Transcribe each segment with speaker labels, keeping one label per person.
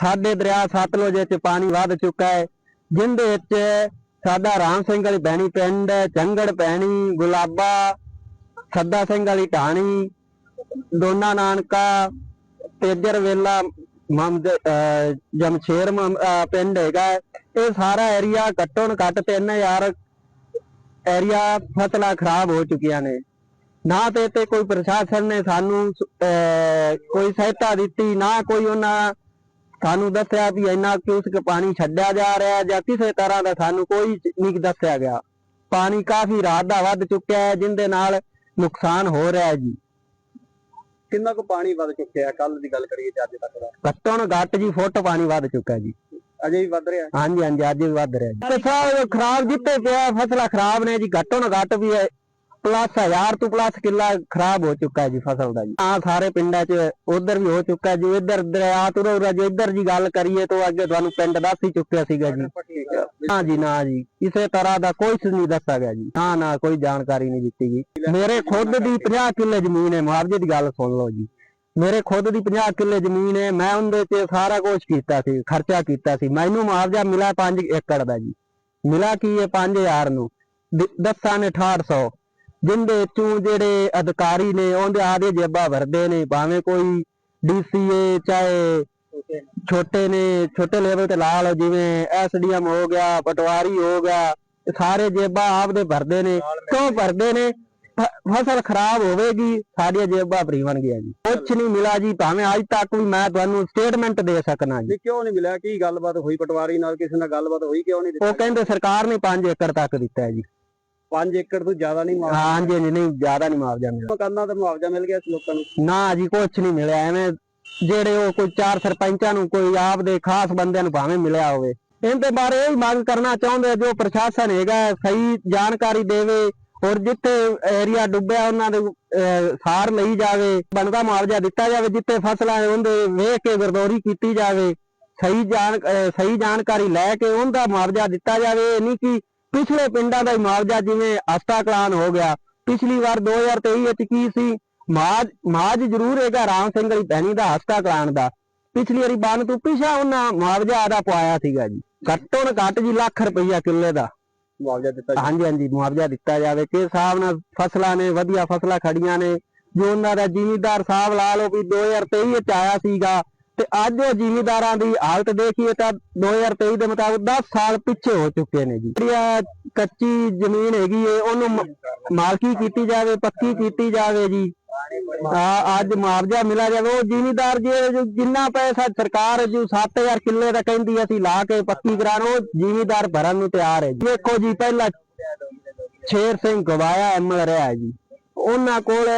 Speaker 1: ਸਾਡੇ ਦਰਿਆ ਸਤਲੁਜ ਵਿੱਚ ਪਾਣੀ ਵੱਧ ਚੁੱਕਾ ਹੈ ਜਿੰਦੇ ਵਿੱਚ ਸਾਡਾ ਰਾਮ ਸਿੰਘ ਵਾਲੀ ਬੈਣੀ ਪਿੰਡ ਚੰਗੜ ਪੈਣੀ ਗੁਲਾਬਾ ਸੱਦਾ ਸਿੰਘ ਵਾਲੀ ਢਾਣੀ ਦੋਨਾ ਨਾਨਕਾ ਤੇਜਰ ਵੇਲਾ ਮਮਦ ਜਮਸ਼ੇਰ ਪਿੰਡ ਹੈਗਾ ਇਹ ਸਾਰਾ ਏਰੀਆ ਘੱਟੋ ਘੱਟ 3000 ਏਰੀਆ ਫਸਲਾਂ ਖਰਾਬ ਹੋ ਚੁੱਕੀਆਂ ਨੇ। ਨਾ ਤੇ ਤੇ ਕੋਈ ਪ੍ਰਸ਼ਾਸਨ ਨੇ ਸਾਨੂੰ ਅਹ, ਕੋਈ ਸਹਾਇਤਾ ਦਿੱਤੀ ਨਾ ਕੋਈ ਉਹਨਾਂ ਸਾਨੂੰ ਦੱਸਿਆ ਵੀ ਇੰਨਾ ਕਿਉਸਕ ਪਾਣੀ ਛੱਡਿਆ ਜਾ ਰਿਹਾ ਜਾਂ ਕਿਸੇ ਤਰ੍ਹਾਂ ਦਾ ਸਾਨੂੰ ਕੋਈ ਨਹੀਂ ਦੱਸਿਆ ਗਿਆ। ਪਾਣੀ ਕਾਫੀ ਰਾਤ ਦਾ ਵੱਧ ਚੁੱਕਿਆ ਹੈ ਜਿੰਦੇ ਨਾਲ ਨੁਕਸਾਨ ਹੋ ਰਿਹਾ ਹੈ ਜੀ।
Speaker 2: ਕਿੰਨਾ ਕੁ ਪਾਣੀ ਵੱਧ ਚੁੱਕਿਆ ਕੱਲ ਦੀ ਗੱਲ ਕਰੀਏ ਤੇ ਅੱਜ ਤੱਕ ਦਾ?
Speaker 1: ਘੱਟੋ ਘੱਟ ਜੀ ਫੁੱਟ ਪਾਣੀ ਵੱਧ ਚੁੱਕਾ ਜੀ।
Speaker 2: ਅਜੇ ਵੀ ਵੱਧ ਰਿਹਾ
Speaker 1: ਹਾਂਜੀ ਹਾਂਜੀ ਅੱਜ ਵੀ ਵੱਧ ਰਿਹਾ ਜੀ। ਸਾਰਾ ਖਰਾਬ ਜਿੱਤੇ ਪਿਆ ਫਸਲਾਂ ਖਰਾਬ ਨੇ ਜੀ। ਘੱਟੋ ਘੱਟ ਵੀ ਪਲੱਸ ਹਜ਼ਾਰ ਤੋਂ ਪਲੱਸ ਕਿੱਲਾ ਖਰਾਬ ਹੋ ਚੁੱਕਾ ਜੀ ਫਸਲ ਦਾ ਜੀ। ਆ ਸਾਰੇ ਪਿੰਡਾਂ 'ਚ ਉਧਰ ਵੀ ਹੋ ਚੁੱਕਾ ਜੀ, ਇੱਧਰ ਦਰਿਆ ਤੁਰੋ ਜੇ ਇੱਧਰ ਦੀ ਗੱਲ ਕਰੀਏ ਤਾਂ ਅੱਗੇ ਤੁਹਾਨੂੰ ਪਿੰਡ ਦੱਸ ਹੀ ਚੁੱਕਿਆ ਸੀਗਾ ਜੀ।
Speaker 2: ਠੀਕ
Speaker 1: ਜੀ, ਨਾ ਜੀ, ਕਿਸੇ ਤਰ੍ਹਾਂ ਦਾ ਕੋਈ ਨਹੀਂ ਦੱਸਿਆ ਗਿਆ ਜੀ। ਨਾ ਨਾ ਕੋਈ ਜਾਣਕਾਰੀ ਨਹੀਂ ਦਿੱਤੀ ਗਈ ਮੇਰੇ ਖੁਦ ਦੀ 50 ਕਿੱਲੇ ਜ਼ਮੀਨ ਹੈ ਮੁਆਵਜ਼ੇ ਦੀ ਗੱਲ ਸੁਣ ਲਓ ਜੀ। ਮੇਰੇ ਖੁਦ ਦੀ 50 ਕਿੱਲੇ ਜ਼ਮੀਨ ਹੈ, ਮੈਂ ਉਹਦੇ ਤੇ ਸਾਰਾ ਕੁਝ ਕੀਤਾ ਸੀ, ਖਰਚਾ ਕੀਤਾ ਸੀ। ਮੈਨੂੰ ਮੁਆਵਜ਼ਾ ਮਿਲਾ 5 ਏਕੜ ਦਾ ਜੀ। ਮਿਲਾ ਕੀ ਇਹ 5000 ਨੂੰ? ਦ- ਦੱਸਾਂ ਨੇ 6800 ਜਿੰਦੇ ਚੋਂ ਜਿਹੜੇ ਅਧਿਕਾਰੀ ਨੇ ਉਹਦੇ ਆਦੇ ਜੇਬਾਂ ਭਰਦੇ ਨੇ ਭਾਵੇਂ ਕੋਈ ਡੀਸੀਏ ਚਾਹੇ ਛੋਟੇ ਨੇ ਛੋਟੇ ਲੈਵਲ ਤੇ ਲਾ ਲਓ ਜਿਵੇਂ ਐਸਡੀਐਮ ਹੋ ਗਿਆ ਪਟਵਾਰੀ ਹੋ ਗਿਆ ਸਾਰੇ ਜੇਬਾਂ ਆਪਦੇ ਭਰਦੇ ਨੇ। ਕਿਉਂ ਭਰਦੇ ਨੇ? ਫਸਲ ਖਰਾਬ ਹੋਵੇਗੀ ਸਾਡੀਆਂ ਜੇਬਾਂ ਭਰੀਵਣ ਗਿਆ ਜੀ। ਕੁਛ ਨਹੀਂ ਮਿਲਾ ਜੀ ਭਾਵੇਂ ਅੱਜ ਤੱਕ ਵੀ ਮੈਂ ਤੁਹਾਨੂੰ ਸਟੇਟਮੈਂਟ ਦੇ ਸਕਣਾ ਜੀ।
Speaker 2: ਕਿਉਂ ਨਹੀਂ ਮਿਲਿਆ? ਕੀ ਗੱਲਬਾਤ ਹੋਈ? ਪਟਵਾਰੀ ਨਾਲ ਕਿਸੇ ਨਾਲ ਗੱਲਬਾਤ ਹੋਈ ਕਿਉਂ ਨਹੀਂ?
Speaker 1: ਉਹ ਕਹਿੰਦੇ ਸਰਕਾਰ ਨੇ 5 ਏਕੜ ਤੱਕ ਦਿੱਤਾ ਹੈ ਜੀ।
Speaker 2: 5 ਏਕੜ ਤੋਂ ਜ਼ਿਆਦਾ ਨਹੀਂ ਮੁਆਵਜ਼ਾ
Speaker 1: ਹਾਂਜੀ ਹਾਂਜੀ ਨਹੀਂ ਜ਼ਿਆਦਾ ਨਹੀਂ ਮੁਆਵਜ਼ਾ ਮਿਲਿਆ।
Speaker 2: ਮਕਾਨਾਂ ਦਾ ਮੁਆਵਜ਼ਾ ਮਿਲ ਗਿਆ ਇਸ ਲੋਕਾਂ ਨੂੰ?
Speaker 1: ਨਾ ਜੀ ਕੁਛ ਨਹੀਂ ਮਿਲਿਆ। ਐਵੇਂ ਜਿਹੜੇ ਉਹ ਕੋਈ ਚਾਰ ਸਰਪੰਚਾਂ ਨੂੰ ਕੋਈ ਆਪ ਦੇ ਖਾਸ ਬੰਦਿਆਂ ਨੂੰ ਭਾਵੇਂ ਮਿਲਿਆ ਹੋਵੇ। ਇਹਦੇ ਬਾਰੇ ਇਹ ਮੰਗ ਕਰਨਾ ਚਾਹੁੰਦੇ ਜੋ ਪ੍ਰਸ਼ਾਸਨ ਹੈਗਾ ਸਹੀ ਜਾਣਕਾਰੀ ਦੇਵੇ ਔਰ ਜਿੱਥੇ ਏਰੀਆ ਡੁੱਬਿਆ ਉਹਨਾਂ ਦੇ ਸਾਰ ਲਈ ਜਾਵੇ ਬਣਦਾ ਮੁਆਵਜ਼ਾ ਦਿੱਤਾ ਜਾਵੇ ਜਿੱਥੇ ਫਸਲਾਂ ਉਹਦੇ ਵੇਖ ਕੇ ਗਰਦੌਰੀ ਕੀਤੀ ਜਾਵੇ ਸਹੀ ਜਾਣ ਸਹੀ ਜਾਣਕਾਰੀ ਲੈ ਕੇ ਉਹਦਾ ਮੁਆਵਜ਼ਾ ਦਿੱਤਾ ਜਾਵੇ। ਇਹ ਨਹੀਂ ਕਿ ਪਿਛਲੇ ਪਿੰਡਾਂ ਦਾ ਹੀ ਮੁਆਵਜ਼ਾ ਜਿਵੇਂ ਅਸਤਾ ਕਲਾਨ ਹੋ ਗਿਆ ਪਿਛਲੀ ਵਾਰ 2023 ਵਿੱਚ ਕੀ ਸੀ? ਮਾਜ ਮਾਜ ਜ਼ਰੂਰ ਹੈਗਾ ਰਾਮ ਸਿੰਘ ਵਾਲੀ ਭੈਣੀ ਦਾ ਹਸਤਾ ਕਲਾਨ ਦਾ। ਪਿਛਲੀ ਵਾਰੀ ਬੰਨ ਤੋਂ ਪਿਛਾ ਉਹਨਾਂ ਮੁਆਵਜ਼ਾ ਆਦਾ ਪਵਾਇਆ ਸੀਗਾ ਜੀ। ਘੱਟੋ ਨਾ ਘੱਟ ਜੀ ਲੱਖ ਰੁਪਈਆ ਕਿੱਲੇ ਦਾ।
Speaker 2: ਮੁਆਵਜ਼ਾ ਦਿੱਤਾ ਜੀ।
Speaker 1: ਹਾਂਜੀ ਹਾਂਜੀ ਮੁਆਵਜ਼ਾ ਦਿੱਤਾ ਜਾਵੇ। ਕਿ ਹਿਸਾਬ ਨਾਲ ਫਸਲਾਂ ਨੇ ਵਧੀਆ ਫਸਲਾਂ ਖੜੀਆਂ ਨੇ ਜੋ ਉਹਨਾਂ ਦਾ ਜ਼ਿਮੀਦਾਰ ਸਾਹਿਬ ਲਾ ਲਓ ਵੀ 2023 ਵਿੱਚ ਆਇਆ ਸੀਗਾ ਤੇ ਅੱਜ ਉਹ ਜ਼ਿਮੀਦਾਰਾਂ ਦੀ ਹਾਲਤ ਦੇਖੀਏ ਤਾਂ 2023 ਦੇ ਮੁਤਾਬਕ 10 ਸਾਲ ਪਿੱਛੇ ਹੋ ਚੁੱਕੇ ਨੇ ਜੀ। ਜਿਹੜੀ ਕੱਚੀ ਜ਼ਮੀਨ ਹੈਗੀ ਏ, ਉਹਨੂੰ ਮਾਲਕੀ ਕੀਤੀ ਜਾਵੇ, ਪੱਕੀ ਕੀਤੀ ਜਾਵੇ ਜੀ। ਅੱਜ ਮੁਆਵਜ਼ਾ ਮਿਲਿਆ ਜਾਵੇ। ਉਹ ਜ਼ਿਮੀਦਾਰ ਜੇ ਜਿੰਨਾ ਪੈਸਾ ਸਰਕਾਰ ਜੋ 7000 ਕਿੱਲੇ ਦਾ ਕਹਿੰਦੀ ਅਸੀਂ ਲਾ ਕੇ ਪੱਕੀ ਕਰਾਣ ਉਹ ਜ਼ਿਮੀਦਾਰ ਭਰਨ ਨੂੰ ਤਿਆਰ ਹੈ ਦੇਖੋ ਜੀ, ਪਹਿਲਾਂ ਸ਼ੇਰ ਸਿੰਘ ਗਵਾਇਆ ਐਮਐਲ ਰਿਹਾ ਜੀ। ਉਹਨਾਂ ਕੋਲ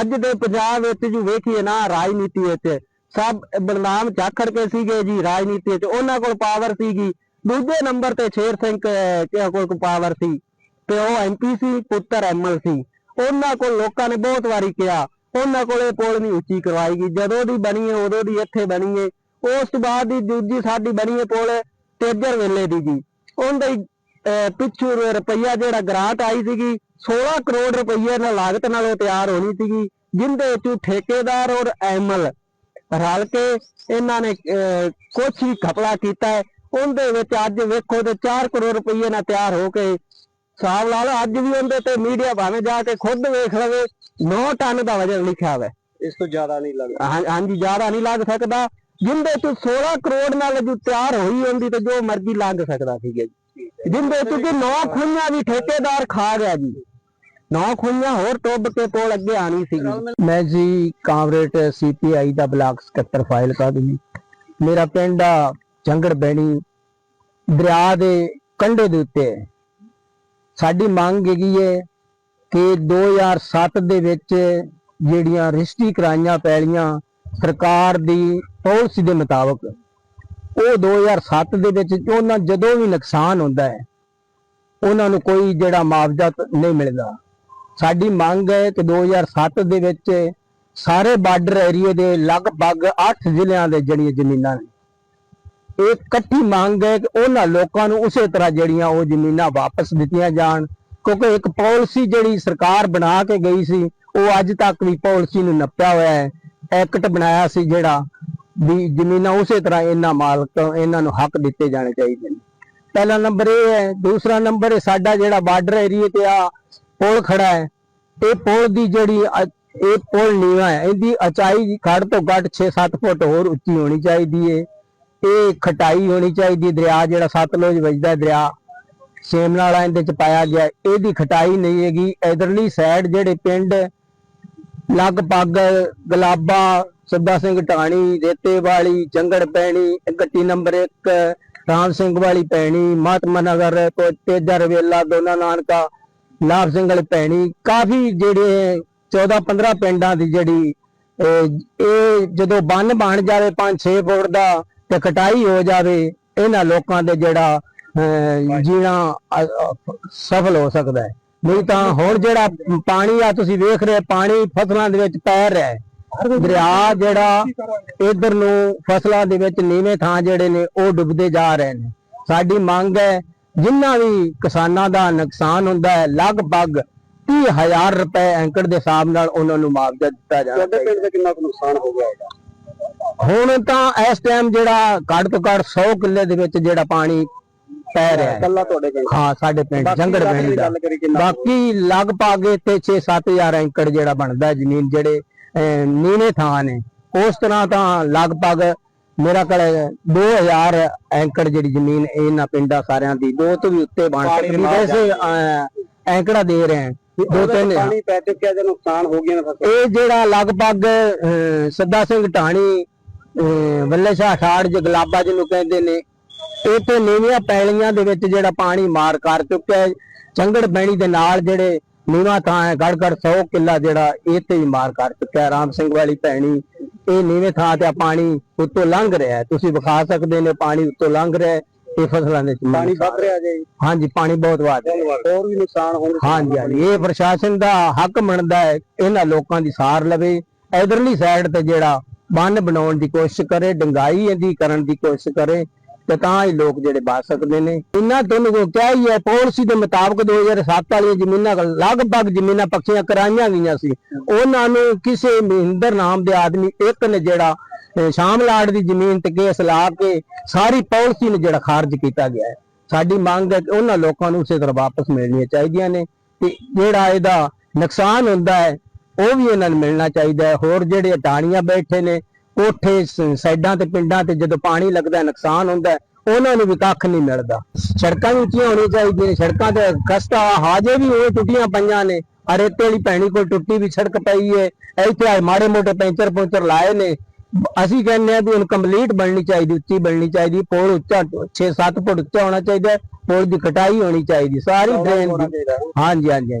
Speaker 1: ਅੱਜ ਦੇ ਪੰਜਾਬ ਵਿੱਚ ਜੋ ਵੇਖੀਏ ਨਾ, ਰਾਜਨੀਤੀ ਵਿੱਚ ਸਭ ਬਲਨਾਮ ਝਾਖੜ ਕੇ ਸੀਗੇ ਜੀ ਰਾਜਨੀਤੀ ਚ ਉਹਨਾਂ ਕੋਲ ਪਾਵਰ ਸੀਗੀ। ਦੂਜੇ ਨੰਬਰ ਤੇ ਸ਼ੇਰ ਸਿੰਘ ਕੋਲ ਪਾਵਰ ਸੀ? ਤੇ ਉਹ ਐਮਪੀ ਸੀ, ਪੁੱਤਰ ਐਮਐਲ ਸੀ। ਉਹਨਾਂ ਕੋਲ ਲੋਕਾਂ ਨੇ ਬਹੁਤ ਵਾਰੀ ਕਿਹਾ, ਉਹਨਾਂ ਕੋਲ ਇਹ ਪੁਲ ਨਹੀਂ ਉੱਚੀ ਕਰਵਾਈ ਗਈ। ਜਦੋਂ ਦੀ ਬਣੀ ਹੈ, ਉਦੋਂ ਦੀ ਇੱਥੇ ਬਣੀ ਹੈ। ਉਸ ਤੋਂ ਬਾਅਦ ਦੀ ਦੂਜੀ ਸਾਡੀ ਬਣੀ ਹੈ ਪੁਲ, ਤੇਜਰ ਵੇਲੇ ਦੀ ਜੀ। ਉਹਦਾ ਹੀ ਪਿੱਛੂ ਰੁਪਈਆ ਜਿਹੜਾ ਗ੍ਰਾਂਟ ਆਈ ਸੀਗੀ 16 ਕਰੋੜ ਰੁਪਈਏ ਨਾਲ ਲਾਗਤ ਨਾਲ ਉਹ ਤਿਆਰ ਹੋਣੀ ਸੀਗੀ, ਜਿੰਦੇ ਵਿੱਚ ਠੇਕੇਦਾਰ ਔਰ ਐਮਲ ਰਲ ਕੇ ਇਹਨਾਂ ਨੇ ਕੁਛ ਹੀ ਘਪਲਾ ਕੀਤਾ ਹੈ ਉਹਦੇ ਵਿੱਚ ਅੱਜ ਵੇਖੋ ਤੇ 4 ਕਰੋੜ ਰੁਪਈਏ ਨਾਲ ਤਿਆਰ ਹੋ ਕੇ ਹਿਸਾਬ ਲਾ ਲਓ ਅੱਜ ਵੀ ਉਹਦੇ ਤੇ ਮੀਡੀਆ ਭਾਵੇਂ ਜਾ ਕੇ ਖੁਦ ਵੇਖ ਲਵੇ 9 ਟਨ ਦਾ ਵਜਨ ਲਿਖਿਆ ਹੋਇਆ
Speaker 2: ਇਸ ਤੋਂ ਜ਼ਿਆਦਾ ਨਹੀਂ ਲੱਗਦਾ।
Speaker 1: ਹਾਂਜੀ ਜ਼ਿਆਦਾ ਨਹੀਂ ਲੱਗ ਸਕਦਾ ਜਿੰਦੇ ਚ 16 ਕਰੋੜ ਨਾਲ ਜੋ ਤਿਆਰ ਹੋਈ ਹੁੰਦੀ ਤੇ ਜੋ ਮਰਜ਼ੀ ਲੱਗ ਸਕਦਾ ਸੀਗਾ ਜੀ। ਜਿੰਦੇ ਕਿ 9 ਖੁਈਆਂ ਵੀ ਠੇਕੇਦਾਰ ਖਾ ਗਿਆ ਜੀ 9 ਖੁਈਆਂ ਹੋਰ ਟੁੱਬ ਕੇ ਕੋਲ ਅੱਗੇ ਆਣੀ ਸੀਗੀ। ਮੈਂ ਜੀ ਕਾਮਰੇਟ ਸੀਪੀਆਈ ਦਾ ਬਲਾਕ ਸਕੱਤਰ ਫਾਈਲ ਕਰ ਜੀ ਮੇਰਾ ਪਿੰਡ ਆ ਜੰਗੜ ਬੈਣੀ, ਦਰਿਆ ਦੇ ਕੰਢੇ ਦੇ ਉੱਤੇ। ਸਾਡੀ ਮੰਗ ਹੈਗੀ ਹੈ ਕਿ 2007 ਦੇ ਵਿੱਚ ਜਿਹੜੀਆਂ ਰਜਿਸਟਰੀ ਕਰਾਈਆਂ ਪੈਲੀਆਂ ਸਰਕਾਰ ਦੀ ਪਾਲਿਸੀ ਦੇ ਮੁਤਾਬਕ, ਉਹ 2007 ਦੇ ਵਿੱਚ ਉਹਨਾਂ ਜਦੋਂ ਵੀ ਨੁਕਸਾਨ ਹੁੰਦਾ ਹੈ, ਉਹਨਾਂ ਨੂੰ ਕੋਈ ਜਿਹੜਾ ਮੁਆਵਜ਼ਾ ਨਹੀਂ ਮਿਲਦਾ। ਸਾਡੀ ਮੰਗ ਹੈ ਕਿ 2007 ਦੇ ਵਿੱਚ ਸਾਰੇ ਬਾਰਡਰ ਏਰੀਏ ਦੇ ਲਗਭਗ 8 ਜ਼ਿਲ੍ਹਿਆਂ ਦੇ ਜਿਹੜੀਆਂ ਜ਼ਮੀਨਾਂ ਨੇ, ਇਹ ਇਕੱਠੀ ਮੰਗ ਹੈ ਕਿ ਉਹਨਾਂ ਲੋਕਾਂ ਨੂੰ ਉਸੇ ਤਰ੍ਹਾਂ ਜਿਹੜੀਆਂ ਉਹ ਜ਼ਮੀਨਾਂ ਵਾਪਸ ਦਿੱਤੀਆਂ ਜਾਣ, ਕਿਉਂਕਿ ਇੱਕ ਪਾਲਿਸੀ ਜਿਹੜੀ ਸਰਕਾਰ ਬਣਾ ਕੇ ਗਈ ਸੀ, ਉਹ ਅੱਜ ਤੱਕ ਵੀ ਪਾਲਿਸੀ ਨੂੰ ਨੱਪਿਆ ਹੋਇਆ ਹੈ। ਐਕਟ ਬਣਾਇਆ ਸੀ ਜਿਹੜਾ
Speaker 3: ਵੀ ਜ਼ਮੀਨਾਂ ਉਸੇ ਤਰ੍ਹਾਂ ਇਹਨਾਂ ਮਾਲਕ, ਇਹਨਾਂ ਨੂੰ ਹੱਕ ਦਿੱਤੇ ਜਾਣੇ ਚਾਹੀਦੇ ਨੇ। ਪਹਿਲਾ ਨੰਬਰ ਇਹ ਹੈ। ਦੂਸਰਾ ਨੰਬਰ ਸਾਡਾ ਜਿਹੜਾ ਬਾਰਡਰ ਏਰੀਆ ਤੇ ਆ ਪੁਲ ਖੜਾ ਹੈ। ਇਹ ਪੁਲ ਦੀ ਜਿਹੜੀ ਇਹ ਪੁਲ ਨੀਵਾ ਹੈ। ਇਹਦੀ ਉਚਾਈ ਘੱਟ ਤੋਂ ਘੱਟ 6-7 ਫੁੱਟ ਹੋਰ ਉੱਚੀ ਹੋਣੀ ਚਾਹੀਦੀ ਹੈ ਇਹ ਖਟਾਈ ਹੋਣੀ ਚਾਹੀਦੀ। ਦਰਿਆ ਜਿਹੜਾ ਸਤਲੁਜ ਵਜਦਾ ਹੈ, ਦਰਿਆ ਸੇਮਨਾਲਾ ਇਹਦੇ ਚ ਪਾਇਆ ਗਿਆ। ਇਹਦੀ ਖਟਾਈ ਨਹੀਂ ਹੈਗੀ। ਇਧਰਲੀ ਸਾਈਡ ਜਿਹੜੇ ਪਿੰਡ ਲਗਭਗ ਗਲਾਬਾ ਸੱਦਾ ਸਿੰਘ ਢਾਣੀ, ਰੇਤੇ ਵਾਲੀ, ਜੰਗੜ ਪੈਣੀ ਗੱਟੀ ਨੰਬਰ 1 ਰਾਮ ਸਿੰਘ ਵਾਲੀ ਪੈਣੀ, ਮਹਾਤਮਾ ਨਗਰ ਕੋ ਤੇਜਾ ਰਵੇਲਾ ਦੋਨਾ ਨਾਨਕਾ ਲਾਭ ਸਿੰਘ ਵਾਲੀ ਪੈਣੀ ਕਾਫੀ ਜਿਹੜੇ 14 15 ਪਿੰਡਾਂ ਦੀ ਜਿਹੜੀ ਇਹ ਜਦੋਂ ਬੰਨ ਬਣ ਜਾਵੇ 5-6 ਫੁੱਟ ਦਾ ਤੇ ਕਟਾਈ ਹੋ ਜਾਵੇ ਇਹਨਾਂ ਲੋਕਾਂ ਦੇ ਜਿਹੜਾ ਜੀਣਾ ਸਫਲ ਹੋ ਸਕਦਾ ਹੈ। ਨਹੀਂ ਤਾਂ ਹੁਣ ਜਿਹੜਾ ਪਾਣੀ ਆ ਤੁਸੀਂ ਵੇਖ ਰਹੇ ਪਾਣੀ ਫਸਲਾਂ ਦੇ ਵਿੱਚ ਪੈ ਰਿਹਾ ਹੈ। ਦਰਿਆ ਜਿਹੜਾ ਇਧਰ ਨੂੰ ਫਸਲਾਂ ਦੇ ਵਿੱਚ ਨੀਵੇਂ ਥਾਂ ਜਿਹੜੇ ਨੇ ਉਹ ਡੁੱਬਦੇ ਜਾ ਰਹੇ ਨੇ। ਸਾਡੀ ਮੰਗ ਹੈ ਜਿੰਨਾ ਵੀ ਕਿਸਾਨਾਂ ਦਾ ਨੁਕਸਾਨ ਹੁੰਦਾ ਹੈ ਲਗਭਗ 30000 ਰੁਪਏ ਐਂਕੜ ਦੇ ਹਿਸਾਬ ਨਾਲ ਉਹਨਾਂ ਨੂੰ ਮੁਆਵਜ਼ਾ ਦਿੱਤਾ ਜਾਣਾ
Speaker 2: ਤੁਹਾਡੇ ਪਿੰਡ ਦਾ ਕਿੰਨਾ ਕੁ ਨੁਕਸਾਨ ਹੋ ਗਿਆ ਹੈਗਾ?
Speaker 3: ਹੁਣ ਤਾਂ ਇਸ ਟਾਈਮ ਜਿਹੜਾ ਘੱਟ ਤੋਂ ਘੱਟ 100 ਕਿੱਲੇ ਦੇ ਵਿੱਚ ਜਿਹੜਾ ਪਾਣੀ ਪੈ ਰਿਹਾ ਹੈ।
Speaker 2: ਕੱਲਾ ਤੁਹਾਡੇ ਪਿੰਡ?
Speaker 3: ਹਾਂ ਸਾਡੇ ਪਿੰਡ ਜੰਗੜ ਪਿੰਡ
Speaker 2: ਦੀ।
Speaker 3: ਬਾਕੀ ਲਗਭਗ ਇੱਥੇ 6-7000 ਏਕੜ ਜਿਹੜਾ ਬਣਦਾ ਜ਼ਮੀਨ ਜਿਹੜੇ ਨੀਵੇਂ ਥਾਂ ਨੇ। ਉਸ ਤਰ੍ਹਾਂ ਤਾਂ ਲਗਭਗ ਮੇਰਾ ਕੋਲ 2000 ਏਕੜ ਜਿਹੜੀ ਜ਼ਮੀਨ ਇਹਨਾਂ ਪਿੰਡਾਂ ਸਾਰਿਆਂ ਦੀ ਦੋ ਤੋਂ ਵੀ ਉੱਤੇ ਬਣ ਸਕਦੀ ਵੈਸੇ ਐਂਕੜਾ ਦੇ ਰਹੇ ਹਨ ਦੋ ਤਿੰਨ
Speaker 2: ਪਾਣੀ ਪੈ ਚੁੱਕਿਆ ਜੇ ਨੁਕਸਾਨ ਹੋ ਗਿਆ
Speaker 3: ਇਹ ਜਿਹੜਾ ਲਗਭਗ ਸੱਦਾ ਸਿੰਘ ਢਾਣੀ ਬੱਲੇ ਸ਼ਾਹ ਠਾੜ ਜਗਲਾਬਾ ਜਿਹਨੂੰ ਕਹਿੰਦੇ ਨੇ ਇੱਥੇ ਨੀਵੀਆਂ ਪੈਲੀਆਂ ਦੇ ਵਿੱਚ ਜਿਹੜਾ ਪਾਣੀ ਮਾਰ ਕਰ ਚੁੱਕਿਆ ਹੈ ਚੰਗੜ ਬੈਣੀ ਦੇ ਨਾਲ ਜਿਹੜੇ ਨੀਵਾਂ ਥਾਂ ਹੈ ਗੜ ਗੜ 100 ਕਿੱਲਾ ਜਿਹੜਾ ਇੱਥੇ ਹੀ ਮਾਰ ਕਰ ਚੁੱਕਿਆ। ਰਾਮ ਸਿੰਘ ਵਾਲੀ ਭੈਣੀ। ਇਹ ਨੀਵੇਂ ਥਾਂ ਤੇ ਪਾਣੀ ਉੱਤੋਂ ਲੰਘ ਰਿਹਾ ਤੁਸੀਂ ਵਿਖਾ ਸਕਦੇ ਨੇ ਪਾਣੀ ਉੱਤੋਂ ਲੰਘ ਰਿਹਾ ਇਹ ਫਸਲਾਂ ਦੇ
Speaker 2: ਪਾਣੀ ਵੱਧ ਰਿਹਾ ਜੇ।
Speaker 3: ਹਾਂਜੀ ਪਾਣੀ ਬਹੁਤ ਵੱਧ ਰਿਹਾ
Speaker 2: ਹੋਰ ਵੀ ਨੁਕਸਾਨ ਹੋਣ
Speaker 3: ਹਾਂਜੀ ਹਾਂਜੀ। ਇਹ ਪ੍ਰਸ਼ਾਸਨ ਦਾ ਹੱਕ ਬਣਦਾ ਹੈ ਇਹਨਾਂ ਲੋਕਾਂ ਦੀ ਸਾਰ ਲਵੇ। ਇਧਰਲੀ ਸਾਈਡ ਤੇ ਜਿਹੜਾ ਬੰਨ ਬਣਾਉਣ ਦੀ ਕੋਸ਼ਿਸ਼ ਕਰੇ ਡੰਗਾਈ ਇਹਦੀ ਕਰਨ ਦੀ ਕੋਸ਼ਿਸ਼ ਕਰੇ ਤੇ ਤਾਂ ਹੀ ਲੋਕ ਜਿਹੜੇ ਬਚ ਸਕਦੇ ਨੇ। ਇਹਨਾਂ ਤੁਹਾਨੂੰ ਕੋ ਕਿਹਾ ਹੀ ਹੈ, ਪਾਲਿਸੀ ਦੇ ਮੁਤਾਬਕ 2007 ਵਾਲੀਆਂ ਜ਼ਮੀਨਾਂ ਕੋਲ ਲਗਭਗ ਜ਼ਮੀਨਾਂ ਪੱਕੀਆਂ ਕਰਾਈਆਂ ਗਈਆਂ ਸੀ। ਉਹਨਾਂ ਨੂੰ ਕਿਸੇ ਮਹਿੰਦਰ ਨਾਮ ਦੇ ਆਦਮੀ ਇੱਕ ਨੇ ਜਿਹੜਾ ਸ਼ਾਮ ਲਾੜ ਦੀ ਜ਼ਮੀਨ ਤੇ ਕੇਸ ਲਾ ਕੇ ਸਾਰੀ ਪਾਲਿਸੀ ਨੂੰ ਜਿਹੜਾ ਖਾਰਜ ਕੀਤਾ ਗਿਆ ਹੈ। ਸਾਡੀ ਮੰਗ ਹੈ ਕਿ ਉਹਨਾਂ ਲੋਕਾਂ ਨੂੰ ਉਸੇ ਤਰ੍ਹਾਂ ਵਾਪਸ ਮਿਲਣੀਆਂ ਚਾਹੀਦੀਆਂ ਨੇ। ਤੇ ਜਿਹੜਾ ਇਹਦਾ ਨੁਕਸਾਨ ਹੁੰਦਾ ਹੈ, ਉਹ ਵੀ ਇਹਨਾਂ ਨੂੰ ਮਿਲਣਾ ਚਾਹੀਦਾ ਹੈ। ਹੋਰ ਜਿਹੜੇ ਅਟਾਣੀਆਂ ਬੈਠੇ ਨੇ ਕੋਠੇ ਸਾਈਡਾਂ ਤੇ ਪਿੰਡਾਂ ਤੇ ਜਦੋਂ ਪਾਣੀ ਲੱਗਦਾ ਨੁਕਸਾਨ ਹੁੰਦਾ ਉਹਨਾਂ ਨੂੰ ਵੀ ਕੱਖ ਨਹੀਂ ਮਿਲਦਾ। ਸੜਕਾਂ ਵੀ ਉੱਚੀਆਂ ਹੋਣੀਆਂ ਚਾਹੀਦੀਆਂ ਨੇ ਸੜਕਾਂ ਤੇ ਕਸਤਾ ਹਾਜੇ ਵੀ ਉਹ ਟੁੱਟੀਆਂ ਪਈਆਂ ਨੇ। ਆ ਰੇਤੇ ਵਾਲੀ ਭੈਣੀ ਕੋਲ ਟੁੱਟੀ ਵੀ ਸੜਕ ਪਈ ਹੈ ਇੱਥੇ ਆ ਮਾੜੇ ਮੋਟੇ ਪੈਂਚਰ ਪੁੰਚਰ ਲਾਏ ਨੇ। ਅਸੀਂ ਕਹਿੰਦੇ ਆ ਵੀ ਹੁਣ ਕੰਪਲੀਟ ਬਣਨੀ ਚਾਹੀਦੀ ਉੱਚੀ ਬਣਨੀ ਚਾਹੀਦੀ ਪੁਲ ਉੱਚਾ 6-7 ਫੁੱਟ ਉੱਚਾ ਹੋਣਾ ਚਾਹੀਦਾ ਪੁਲ ਦੀ ਕਟਾਈ ਹੋਣੀ ਚਾਹੀਦੀ ਸਾਰੀ ਡਰੇਨ ਦੀ। ਹਾਂਜੀ ਹਾਂਜੀ।